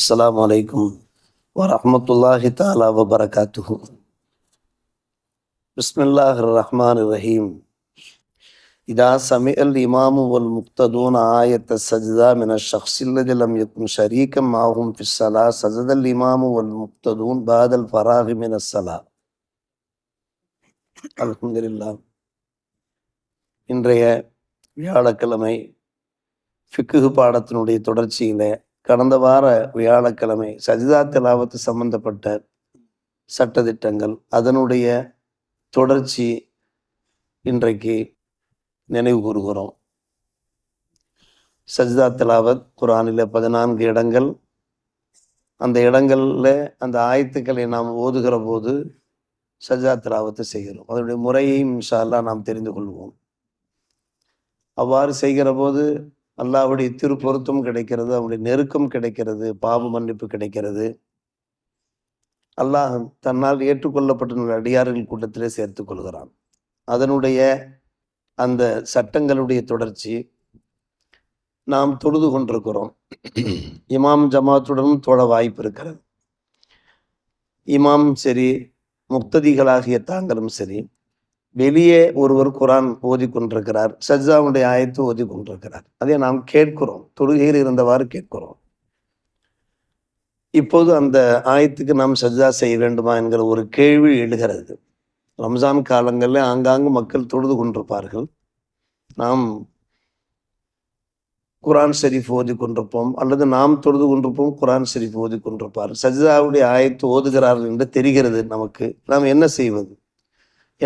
السلام عليكم ورحمة الله تعالى وبركاته بسم الله الرحمن الرحيم إذا سمع الإمام والمقتدون آية السجدة من الشخص الذي لم يكن شريكا معهم في الصلاة سجد الإمام والمقتدون بعد الفراغ من الصلاة الحمد لله இன்றைய வியாழக்கிழமை ஃபிக்குஹு பாடத்தினுடைய தொடர்ச்சியில கடந்த வார வியாழக்கிழமை சஜிதா திலாவத்து சம்பந்தப்பட்ட சட்டத்திட்டங்கள் அதனுடைய தொடர்ச்சி இன்றைக்கு நினைவு கூறுகிறோம். சஜிதா திலாவத் குரானில் பதினான்கு இடங்கள். அந்த இடங்களில் அந்த ஆயத்துக்களை நாம் ஓதுகிற போது சஜிதா திலாவத்தை செய்கிறோம். அதனுடைய முறையையும் இன்ஷா நாம் தெரிந்து கொள்வோம். அவ்வாறு செய்கிற போது அல்லாவுடைய திருப்பொருத்தம் கிடைக்கிறது அவனுடைய நெருக்கம் கிடைக்கிறது பாவ மன்னிப்பு கிடைக்கிறது. அல்லாஹ் தன்னால் ஏற்றுக்கொள்ளப்பட்ட அடியார்கள் கூட்டத்திலே சேர்த்துக் கொள்கிறான். அதனுடைய அந்த சட்டங்களுடைய தொடர்ச்சி நாம் தொழுது கொண்டிருக்கிறோம். இமாம் ஜமாத்துடனும் தொழ வாய்ப்பு இருக்கிறது. இமாம் சரி முக்ததிகளாகிய தாங்களும் சரி வெளியே ஒருவர் குரான் ஓதி கொண்டிருக்கிறார் சஜ்ஜாவுடைய ஆயத்து ஓதி கொண்டிருக்கிறார் அதை நாம் கேட்கிறோம். தொழுகையில் இருந்தவாறு கேட்கிறோம். இப்போது அந்த ஆயத்துக்கு நாம் சஜ்ஜா செய்ய வேண்டுமா என்கிற ஒரு கேள்வி எழுகிறது. ரம்ஜான் காலங்களில் ஆங்காங்கு மக்கள் தொழுது கொண்டிருப்பார்கள். நாம் குரான் ஷெரீஃப் ஓதி கொண்டிருப்போம் அல்லது நாம் தொழுது கொண்டிருப்போம் குரான் ஷெரீஃப் ஓதி கொண்டிருப்பார் சஜிதாவுடைய ஆயத்து ஓதுகிறார்கள் என்று தெரிகிறது நமக்கு. நாம் என்ன செய்வது?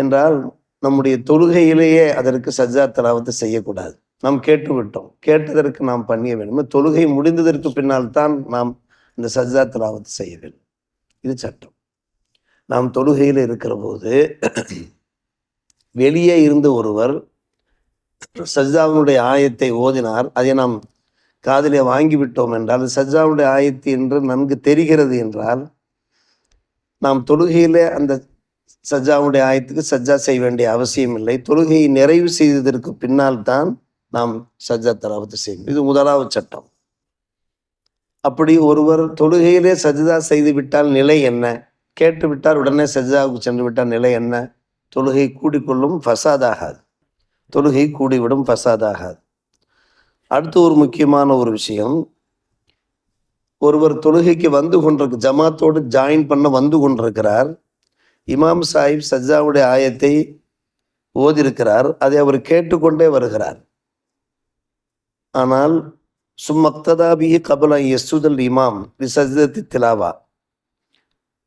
என்றால் நம்முடைய தொழுகையிலேயே அதற்கு சஜ்ஜா தலாவத்து செய்யக்கூடாது. நாம் கேட்டுவிட்டோம். கேட்டதற்கு நாம் பண்ணிய வேண்டும். தொழுகை முடிந்ததற்கு பின்னால் தான் நாம் இந்த சஜ்ஜா தலாவத்து செய்ய வேண்டும். இது சட்டம். நாம் தொழுகையில் இருக்கிற போது வெளியே இருந்த ஒருவர் சஜ்ஜாவினுடைய ஆயத்தை ஓதினார். அதை நாம் காதிலே வாங்கிவிட்டோம் என்றால் சஜ்ஜாவுடைய ஆயத்து என்று நன்கு தெரிகிறது என்றால் நாம் தொழுகையிலே அந்த சஜ்ஜாவுடைய ஆயத்துக்கு சஜ்ஜா செய்ய வேண்டிய அவசியம் இல்லை. தொழுகையை நிறைவு செய்ததற்கு பின்னால் தான் நாம் சஜ்ஜா தலாவத்து செய்யும் இது முதலாவது சட்டம். அப்படி ஒருவர் தொழுகையிலே சஜ்ஜா செய்து விட்டால் நிலை என்ன? கேட்டு விட்டால் உடனே சஜ்ஜாவுக்கு சென்று விட்டால் நிலை என்ன? தொழுகை கூடிக்கொள்ளும் ஃபசாதாகாது. தொழுகை கூடிவிடும் ஃபசாதாகாது. அடுத்து ஒரு முக்கியமான ஒரு விஷயம். ஒருவர் தொழுகைக்கு வந்து கொண்டிருக்கு ஜமாத்தோடு ஜாயின் பண்ண வந்து கொண்டிருக்கிறார். இமாம் சாஹிப் சஜ்ஜாவுடைய ஆயத்தை ஓதிருக்கிறார் அதை அவர் கேட்டுக்கொண்டே வருகிறார். ஆனால் சும்மக்ததாபிஹி கபல யசுதல் இமாம் விசஜதி திலாவா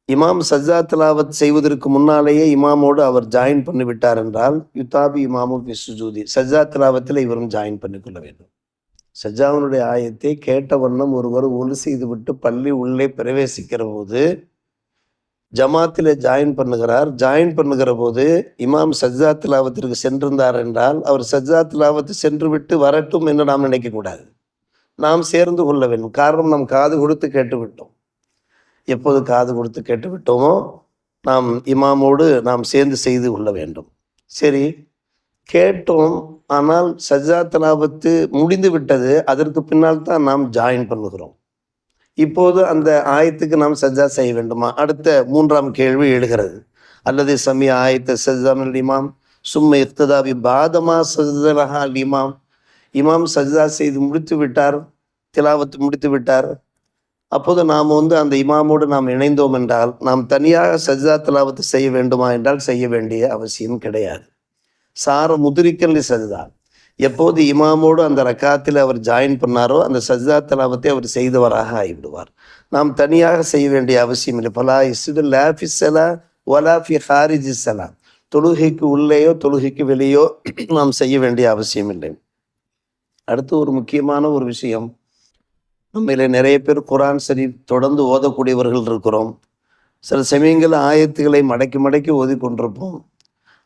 இமாம் சஜ்ஜா திலாவத் செய்வதற்கு முன்னாலேயே இமாமோடு அவர் ஜாயின் பண்ணிவிட்டார் என்றால் யுத்தாபி இமாமு விசுஜூதி சஜ்ஜா திலாவத்தில் இவரும் ஜாயின் பண்ணிக்கொள்ள வேண்டும். சஜ்ஜாவினுடைய ஆயத்தை கேட்ட வண்ணம் ஒருவர் ஒலி செய்துவிட்டு பள்ளி உள்ளே பிரவேசிக்கிற போது ஜமாத்தில் ஜாயின் பண்ணுகிறார். ஜாயின் பண்ணுகிற போது இமாம் சஜ்ஜா திலாவத்திற்கு சென்றிருந்தார் என்றால் அவர் சஜ்ஜா திலாவத்து சென்று விட்டு வரட்டும் என்று நாம் நினைக்கக்கூடாது நாம் சேர்ந்து கொள்ள வேண்டும். காரணம் நாம் காது கொடுத்து கேட்டுவிட்டோம். எப்போது காது கொடுத்து கேட்டுவிட்டோமோ நாம் இமாமோடு நாம் சேர்ந்து செய்து கொள்ள வேண்டும். சரி கேட்டோம். ஆனால் சஜ்ஜா திலாவத்து முடிந்து விட்டது. அதற்கு பின்னால் தான் நாம் ஜாயின் பண்ணுகிறோம். இப்போது அந்த ஆயத்துக்கு நாம் சஜ்ஜா செய்ய வேண்டுமா? அடுத்த மூன்றாம் கேள்வி எழுகிறது. அல்லது சமய ஆயத்த சஜ்ஜாம் இமாம் சும்ம இஃப்ததாபி பாதமா சஜ்ஜலஹா இமாம். இமாம் சஜ்ஜா செய்து முடித்து விட்டார் திலாவத்து முடித்து விட்டார். அப்போது நாம் வந்து அந்த இமாமோடு நாம் இணைந்தோம் என்றால் நாம் தனியாக சஜ்ஜா திலாவத்து செய்ய வேண்டுமா என்றால் செய்ய வேண்டிய அவசியம் கிடையாது. சார முதிரிக்கல் சஜ்தா. எப்போது இமாமோடு அந்த ரக்காத்தில் அவர் ஜாயின் பண்ணாரோ அந்த சஜ்தா தலாவத்தை அவர் செய்தவராக ஆகிவிடுவார். நாம் தனியாக செய்ய வேண்டிய அவசியம் இல்லை. பலா இசுது லாஃபி சலா ஒலாஃபி ஹாரிஜி சலா தொழுகைக்கு உள்ளேயோ தொழுகைக்கு வெளியோ நாம் செய்ய வேண்டிய அவசியம் இல்லை. அடுத்து ஒரு முக்கியமான ஒரு விஷயம். நம்மள நிறைய பேர் குரான் சரி தொடர்ந்து ஓதக்கூடியவர்கள் இருக்கிறோம். சில சமயங்களில் ஆயத்துகளை மடக்கி மடக்கி ஓதி கொண்டிருப்போம்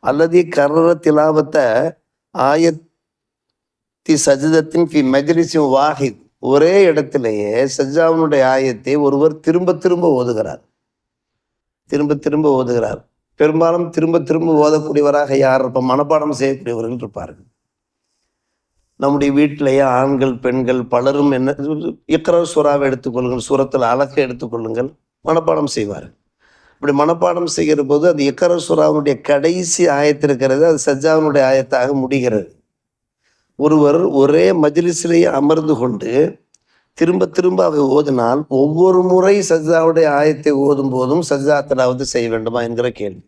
அல்லது கர்ற திலாவத்தை ஆயத் தி சஜிதத்தின் பி மஜ்லிஸின் வாஹித் ஒரே இடத்திலேயே சஜ்ஜாவினுடைய ஆயத்தை ஒருவர் திரும்ப திரும்ப ஓதுகிறார். திரும்ப திரும்ப ஓதுகிறார். பெரும்பாலும் திரும்ப திரும்ப ஓதக்கூடியவராக யார் இருப்ப மனப்பாடம் செய்யக்கூடியவர்கள் இருப்பார்கள். நம்முடைய வீட்டிலேயே ஆண்கள் பெண்கள் பலரும் என்ன இக்கர சுறாவை எடுத்துக்கொள்ளுங்கள் சுரத்தில் அழகை எடுத்துக்கொள்ளுங்கள் மனப்பாடம் செய்வார்கள். இப்படி மனப்பாடம் செய்கிற போது அது இக்கர சுறாவுடைய கடைசி ஆயத்திருக்கிறது அது சஜ்ஜாவினுடைய ஆயத்தாக முடிகிறது. ஒருவர் ஒரே மஜிலிசிலேயே அமர்ந்து கொண்டு திரும்ப திரும்ப அவை ஓதினால் ஒவ்வொரு முறை சஜ்ஜாவுடைய ஆயத்தை ஓதும் போதும் சஜ்ஜா தலாவது செய்ய வேண்டுமா என்கிற கேள்வி.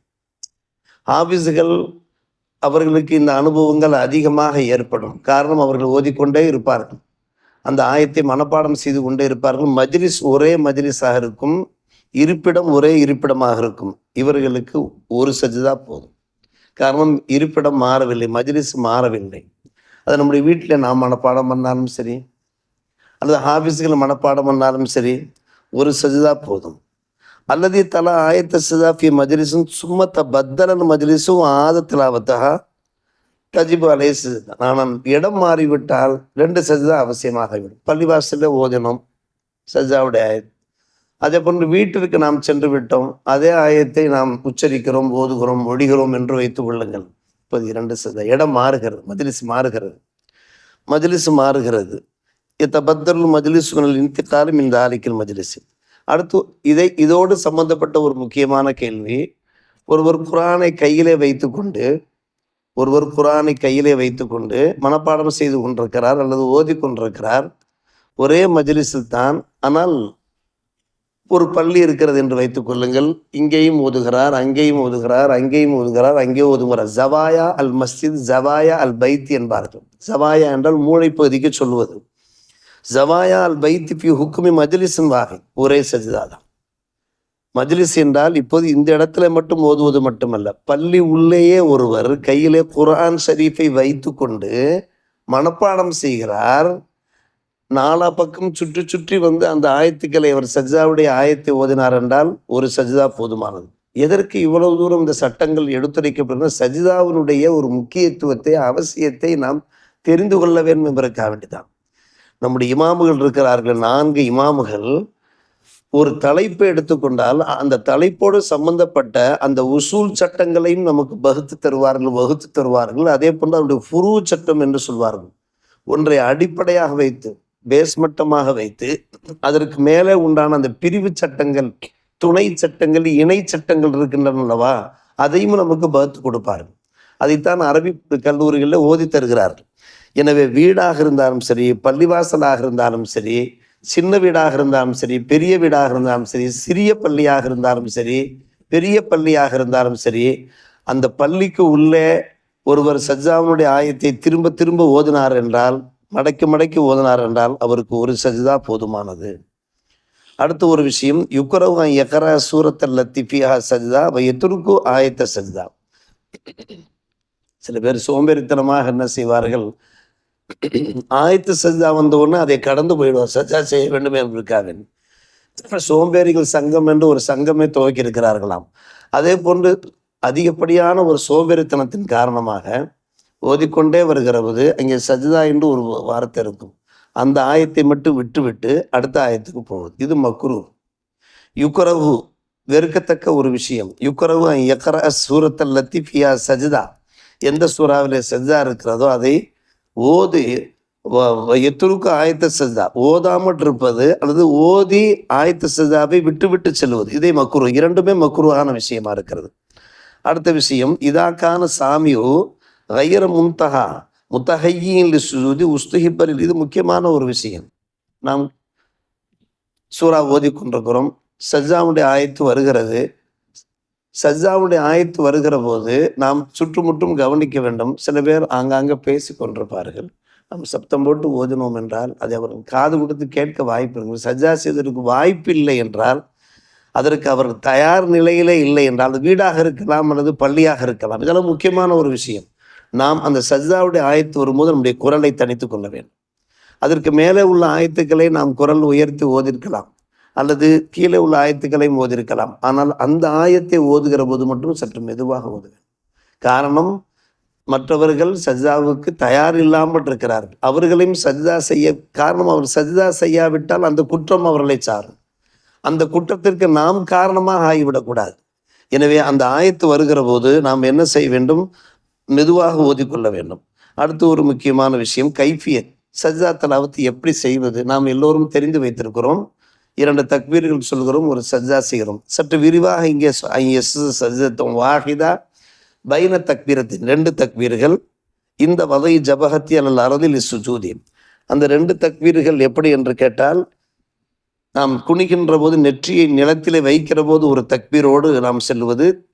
ஆபீஸுகள் அவர்களுக்கு இந்த அனுபவங்கள் அதிகமாக ஏற்படும். காரணம் அவர்கள் ஓதிக்கொண்டே இருப்பார்கள். அந்த ஆயத்தை மனப்பாடம் செய்து கொண்டே இருப்பார்கள். மஜ்லிஸ் ஒரே மஜ்லிஸாக இருக்கும். இருப்பிடம் ஒரே இருப்பிடமாக இருக்கும். இவர்களுக்கு ஒரு சஜிதா போதும். காரணம் இருப்பிடம் மாறவில்லை மஜ்லிஸ் மாறவில்லை. அது நம்முடைய வீட்டில் நாம் மனப்பாடம் பண்ணாலும் சரி அல்லது ஆஃபீஸுகள் மனப்பாடம் பண்ணாலும் சரி ஒரு சஜிதா போதும். அல்லது தலா ஆயத்த சஜா ஃபி மஜ்லிஸும் சும்மத்த பத்தலன் மஜ்லிஸும் ஆதத்திலாவத்தா தஜிபு அலே சஜிதா. ஆனால் இடம் மாறிவிட்டால் ரெண்டு சஜிதா அவசியமாகிவிடும். பள்ளிவாசலில் ஓதினோம் சஜாவுடைய ஆயத். அதே போன்று வீட்டிற்கு நாம் சென்று விட்டோம். அதே ஆயத்தை நாம் உச்சரிக்கிறோம் ஓதுகிறோம் ஒழிகிறோம் என்று வைத்துக் கொள்ளுங்கள். முப்பது இரண்டு சத இடம் மாறுகிறது மஜ்லிஸ் மாறுகிறது. மஜ்லிஸ் மாறுகிறது. இத்தபத்தல் மஜ்லிசுகள் இன்திகாலும் இந்த ஆலிக்கல் மஜ்லிஸ் அடுத்து இதை இதோடு சம்பந்தப்பட்ட ஒரு முக்கியமான கேள்வி ஒருவர் குரானை கையிலே வைத்துக்கொண்டு ஒருவர் குரானை கையிலே வைத்துக்கொண்டு மனப்பாடம் செய்து கொண்டிருக்கிறார் அல்லது ஓதி கொண்டிருக்கிறார் ஒரே மஜ்லிஸில் தான் ஆனால் ஒரு பள்ளி இருக்கிறது என்று வைத்துக் கொள்ளுங்கள். இங்கேயும் ஓதுகிறார் அங்கேயும் ஓதுகிறார் அங்கேயும் ஓதுகிறார் அங்கே ஓதுகிறார். ஜவாயா அல் மஸ்ஜித் ஜவாயா அல் பைத் என்பார்கள் ஜவாயா என்றால் மூளைப்பகுதிக்கு சொல்வது ஜவாயா அல் பைத் பி ஹுக்குமி மஜ்லிஸின் வாகை ஒரே சஜிதாதான் மஜ்லிஸ் என்றால் இப்போது இந்த இடத்துல மட்டும் ஓதுவது மட்டுமல்ல. பள்ளி உள்ளேயே ஒருவர் கையிலே குரான் ஷரீஃபை வைத்து கொண்டு மனப்பாடம் செய்கிறார். நாலா பக்கம் சுற்றி சுற்றி வந்து அந்த ஆயத்துக்களை அவர் சஜிதாவுடைய ஆயத்தை ஓதினார் என்றால் ஒரு சஜிதா போதுமானது. எதற்கு இவ்வளவு தூரம் இந்த சட்டங்கள் எடுத்துரைக்கப்படுகிற சஜிதாவினுடைய ஒரு முக்கியத்துவத்தை அவசியத்தை நாம் தெரிந்து கொள்ள வேண்டும் என்பதற்காக வேண்டிதான். நம்முடைய இமாமுகள் இருக்கிறார்கள் நான்கு இமாமுகள். ஒரு தலைப்பை எடுத்துக்கொண்டால் அந்த தலைப்போடு சம்பந்தப்பட்ட அந்த உசூல் சட்டங்களையும் நமக்கு வகுத்து தருவார்கள் வகுத்து தருவார்கள். அதே போன்று அவருடைய புரு சட்டம் என்று சொல்வார்கள். ஒன்றை அடிப்படையாக வைத்து பேஸ் மட்டமாக வைத்து அதற்கு மேலே உண்டான அந்த பிரிவு சட்டங்கள் துணை சட்டங்கள் இணை சட்டங்கள் இருக்கின்றன அல்லவா? அதையும் நமக்கு பகுத்து கொடுப்பார்கள் அதைத்தான் அரபி கல்லூரிகளில் ஓதி தருகிறார்கள் எனவே வீடாக இருந்தாலும் சரி பள்ளிவாசலாக இருந்தாலும் சரி சின்ன வீடாக இருந்தாலும் சரி பெரிய வீடாக இருந்தாலும் சரி சிறிய பள்ளியாக இருந்தாலும் சரி பெரிய பள்ளியாக இருந்தாலும் சரி அந்த பள்ளிக்கு உள்ளே ஒருவர் சஜ்ஜாவுடைய ஆயத்தை திரும்ப திரும்ப ஓதினார் என்றால் மடக்கி மடக்கி ஓதினார் என்றால் அவருக்கு ஒரு சஜிதா போதுமானது. அடுத்த ஒரு விஷயம் யுக்கரவு எக்கரா சூரத்தல் லத்திஃபியா சஜிதா எத்திருக்கு ஆயத்த சஜிதா. சில பேர் சோம்பேறித்தனமாக என்ன செய்வார்கள்? ஆயத்து சஜிதா வந்தவுடனே அதை கடந்து போயிடுவார். சஜா செய்ய வேண்டும் என்பதற்காக சோம்பேறிகள் சங்கம் என்று ஒரு சங்கமே துவக்கி இருக்கிறார்களாம் அதே போன்று அதிகப்படியான ஒரு சோம்பேறித்தனத்தின் காரணமாக ஓதிக்கொண்டே வருகிற போது அங்கே சஜிதா என்று ஒரு வார்த்தை இருக்கும். அந்த ஆயத்தை மட்டும் விட்டுவிட்டு அடுத்த ஆயத்துக்கு போகுது இது மக்ரு. யுக்கரவு வெறுக்கத்தக்க ஒரு விஷயம். யுக்கரவு எக்கர சூரத்தல் லத்திஃபியா சஜிதா. எந்த சூறாவிலே சஜிதா இருக்கிறதோ அதை ஓதி எத்துருக்கு ஆயத்த சஜிதா? ஓதாமல் இருப்பது அல்லது ஓதி ஆயத்த சஜிதாவை விட்டு விட்டு செல்வது. இதை மக்குரு இரண்டுமே மக்குருவான விஷயமா இருக்கிறது. அடுத்த விஷயம் இதாக்கான சாமியோ கயிற முன்தகா முத்தகையின் சுஜூதி உஸ்துஹிப்பரில் இது முக்கியமான ஒரு விஷயம் நாம் சூறா ஓதி கொண்டிருக்கிறோம் சஜ்ஜாவுடைய ஆயத்து வருகிறது சஜ்ஜாவுடைய ஆயத்து வருகிற போது நாம் சுற்றுமுற்றும் கவனிக்க வேண்டும் சில பேர் ஆங்காங்கே பேசி கொண்டிருப்பார்கள் நாம் சப்தம் போட்டு ஓதினோம் என்றால் அதை அவர் காது கொடுத்து கேட்க வாய்ப்பு இருக்கு சஜ்ஜா செய்வதற்கு வாய்ப்பு இல்லை என்றால் அதற்கு அவர் தயார் நிலையிலே இல்லை என்றால் அது வீடாக இருக்கலாம் அல்லது பள்ளியாக இருக்கலாம் இதெல்லாம் முக்கியமான ஒரு விஷயம் நாம் அந்த சஜிதாவுடைய ஆயத்து வரும்போது நம்முடைய குரலை தனித்து கொள்ள வேண்டும். அதற்கு மேலே உள்ள ஆயத்துக்களை நாம் குரல் உயர்த்தி ஓதிருக்கலாம். அல்லது கீழே உள்ள ஆயத்துக்களையும் ஓதிருக்கலாம். ஆனால் அந்த ஆயத்தை ஓதுகிற போது மட்டும் சற்று மெதுவாக ஓதுவேன் காரணம் மற்றவர்கள் சஜிதாவுக்கு தயார் இல்லாமல் இருக்கிறார்கள். அவர்களையும் சஜிதா செய்ய காரணம் அவர் சஜிதா செய்யாவிட்டால் அந்த குற்றம் அவர்களை சாரும். அந்த குற்றத்திற்கு நாம் காரணமாக ஆகிவிடக்கூடாது. எனவே அந்த ஆயத்து வருகிற போது நாம் என்ன செய்ய வேண்டும்? மெதுவாக ஓதிக்கொள்ள வேண்டும். அடுத்து ஒரு முக்கியமான விஷயம் கைஃபியத் சஜா தலாவத்து எப்படி செய்வது? நாம் எல்லோரும் தெரிந்து வைத்திருக்கிறோம். இரண்டு தக்பீர்கள் சொல்கிறோம் ஒரு சஜ்ஜா செய்கிறோம். சற்று விரிவாக இங்கே இங்கே ச- சஜ்ஜத்தும் வாஹிதா பைன தக்பீரத்தின் ரெண்டு தக்பீர்கள் இந்த வதை ஜபகத்தி அல்ல அறதில் சுஜூதி அந்த ரெண்டு தக்பீர்கள் எப்படி என்று கேட்டால் நாம் குனிகின்ற போது நெற்றியை நிலத்திலே வைக்கிற போது ஒரு தக்பீரோடு நாம் செல்வது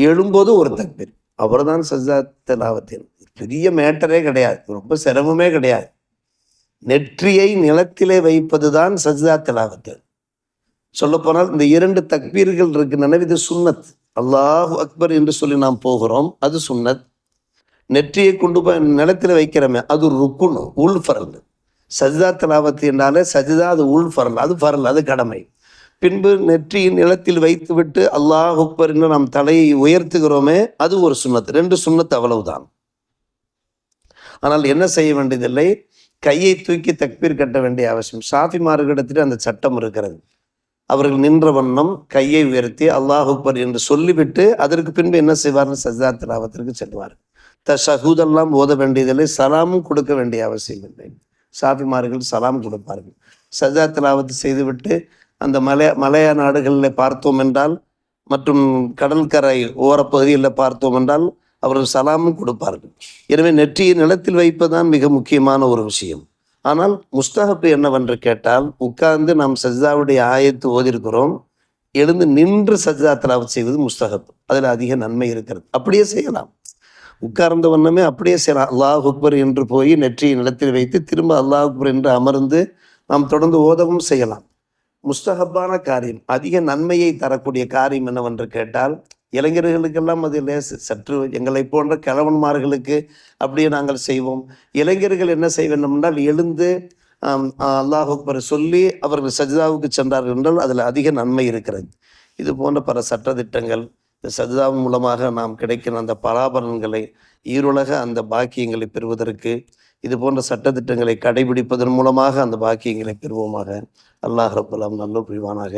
எழும்போது ஒரு தக்பீர். அவர்தான் சஜ்ஜா திலாவத்தின். பெரிய மேட்டரே கிடையாது. ரொம்ப சிரமமே கிடையாது. நெற்றியை நிலத்திலே வைப்பது தான் சஜிதா திலாவத்து சொல்லப்போனால் இந்த இரண்டு தக்பீர்கள் இருக்கின்றன இது சுன்னத். அல்லாஹ் அக்பர் என்று சொல்லி நாம் போகிறோம். அது சுன்னத். நெற்றியை கொண்டு போய் நிலத்தில் வைக்கிறோமே அது ருக்குன் உள் ஃபரல். சஜிதா திலாவத்து என்றாலே சஜிதா அது உள் ஃபரல். அது ஃபரல் அது கடமை. பின்பு நெற்றியின் நிலத்தில் வைத்துவிட்டு அல்லாஹ் அக்பர் என்று நாம் தலையை உயர்த்துகிறோமே அது ஒரு சுண்ணத்து. ரெண்டு சுண்ணத்து அவ்வளவுதான். ஆனால் என்ன செய்ய வேண்டியதில்லை? கையை தூக்கி தக்பீர் கட்ட வேண்டிய அவசியம். ஷாஃபி மார்க்கிடத்தில் அந்த சட்டம் இருக்கிறது. அவர்கள் நின்ற வண்ணம் கையை உயர்த்தி அல்லாஹ் அக்பர் என்று சொல்லிவிட்டு அதற்கு பின்பு என்ன செய்வார்கள்? சஜ்தா திராவத்திற்கு செல்வார் த சகூதெல்லாம் ஓத வேண்டியதில்லை. சலாமும் கொடுக்க வேண்டிய அவசியம் இல்லை. ஷாஃபிமார்கள் சலாம் கொடுப்பார்கள். சஜா திலாவத்து செய்துவிட்டு அந்த மலைய மலைய நாடுகளில் பார்த்தோம் என்றால் மற்றும் கடற்கரை ஓரப்பகுதியில் பார்த்தோம் என்றால் அவர்கள் சலாமும் கொடுப்பார்கள். எனவே நெற்றியை நிலத்தில் வைப்பதுதான் மிக முக்கியமான ஒரு விஷயம். ஆனால் முஸ்தகப்பு என்னவென்று கேட்டால் உட்கார்ந்து நாம் சஜிதாவுடைய ஆயத்து ஓதிருக்கிறோம் எழுந்து நின்று சஜிதா திலாவத் செய்வது முஸ்தகப்பு அதில் அதிக நன்மை இருக்கிறது. அப்படியே செய்யலாம். உட்கார்ந்த வண்ணமே அப்படியே செய்யலாம். அல்லாஹ் அக்பர் என்று போய் நெற்றியை நிலத்தில் வைத்து திரும்ப அல்லாஹ் அக்பர் என்று அமர்ந்து நாம் தொடர்ந்து ஓதவும் செய்யலாம். முஸ்தகப்பான காரியம் அதிக நன்மையை தரக்கூடிய காரியம் என்னவென்று கேட்டால் இளைஞர்களுக்கெல்லாம் அது லேசு. சற்று எங்களை போன்ற கிழவன்மார்களுக்கு அப்படியே நாங்கள் செய்வோம். இளைஞர்கள் என்ன செய்ய வேண்டும் என்றால் எழுந்து அல்லாஹ் அக்பரை சொல்லி அவர்கள் சஜிதாவுக்கு சென்றார்கள் என்றால் அதில் அதிக நன்மை இருக்கிறது. இது போன்ற பல சட்டதிட்டங்கள் இந்த சஜிதாவின் மூலமாக நாம் கிடைக்கிற அந்த பலாபலன்களை ஈருலக அந்த பாக்கியங்களை பெறுவதற்கு இது போன்ற சட்டத்திட்டங்களை கடைபிடிப்பதன் மூலமாக அந்த பாக்கியங்களை பெறுவோமாக. அல்லாஹ் ரப்பலாம் நல்ல புரிவானாக.